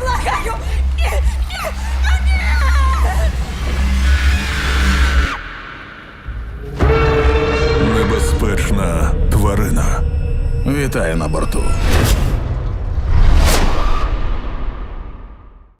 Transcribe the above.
Ні, благаю! Ні, Небезпечна тварина. Вітаю на борту.